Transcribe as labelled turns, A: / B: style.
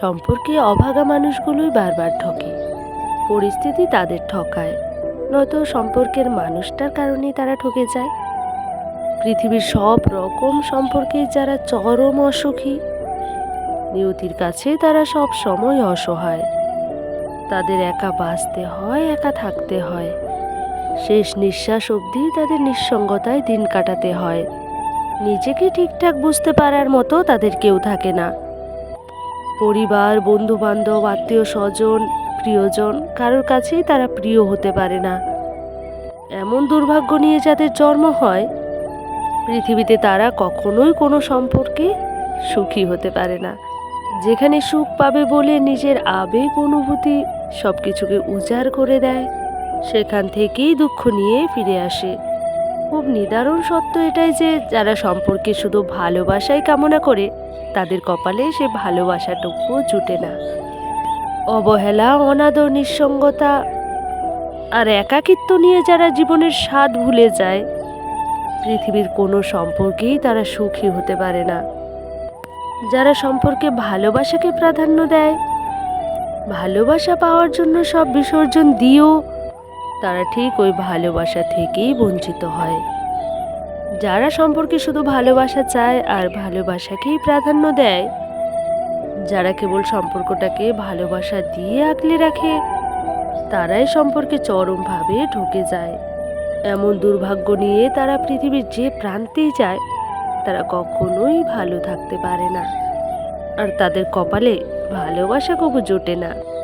A: সম্পর্কে অভাগা মানুষগুলোই বারবার ঠকে। পরিস্থিতি তাদের ঠকায়, নয়তো সম্পর্কের মানুষটার কারণেই তারা ঠকে যায়। পৃথিবীর সব রকম সম্পর্কে যারা চরম অসুখী, নিয়তির কাছে তারা সব সময় অসহায়। তাদের একা বাঁচতে হয়, একা থাকতে হয়। শেষ নিঃশ্বাস অবধি তাদের নিঃসঙ্গতায় দিন কাটাতে হয়। নিজেকে ঠিকঠাক বুঝতে পারার মতো তাদের কেউ থাকে না। পরিবার বন্ধু বান্ধব আত্মীয় স্বজন, প্রিয়জন, কারোর কাছেই তারা প্রিয় হতে পারে না। এমন দুর্ভাগ্য নিয়ে যাদের জন্ম হয়, পৃথিবীতে তারা কখনোই কোনো সম্পর্কে সুখী হতে পারে না। যেখানে সুখ পাবে বলে নিজের আবেগ, অনুভূতি সব কিছুকে উজাড় করে দেয়, সেখান থেকেই দুঃখ নিয়ে ফিরে আসে। খুব নিদারুণ সত্য এটাই যে যারা সম্পর্কে শুধু ভালোবাসাই কামনা করে, তাদের কপালে সে ভালোবাসাটুকুও জুটে না। অবহেলা, অনাদর, নিঃসঙ্গতা আর একাকিত্ব নিয়ে যারা জীবনের স্বাদ ভুলে যায়, পৃথিবীর কোনো সম্পর্কেই তারা সুখী হতে পারে না। যারা সম্পর্কে ভালোবাসাকে প্রাধান্য দেয়, ভালোবাসা পাওয়ার জন্য সব বিসর্জন দিয়েও তারা ঠিক ওই ভালোবাসা থেকেই বঞ্চিত হয়। যারা সম্পর্কে শুধু ভালোবাসা চায় আর ভালোবাসাকেই প্রাধান্য দেয়, যারা কেবল সম্পর্কটাকে ভালোবাসা দিয়ে আঁকলে রাখে, তারাই সম্পর্কে চরমভাবে ঢুকে যায়। এমন দুর্ভাগ্য নিয়ে তারা পৃথিবীর যে প্রান্তেই যায়, তারা কখনোই ভালো থাকতে পারে না। আর তাদের কপালে ভালোবাসা কবু জোটে না।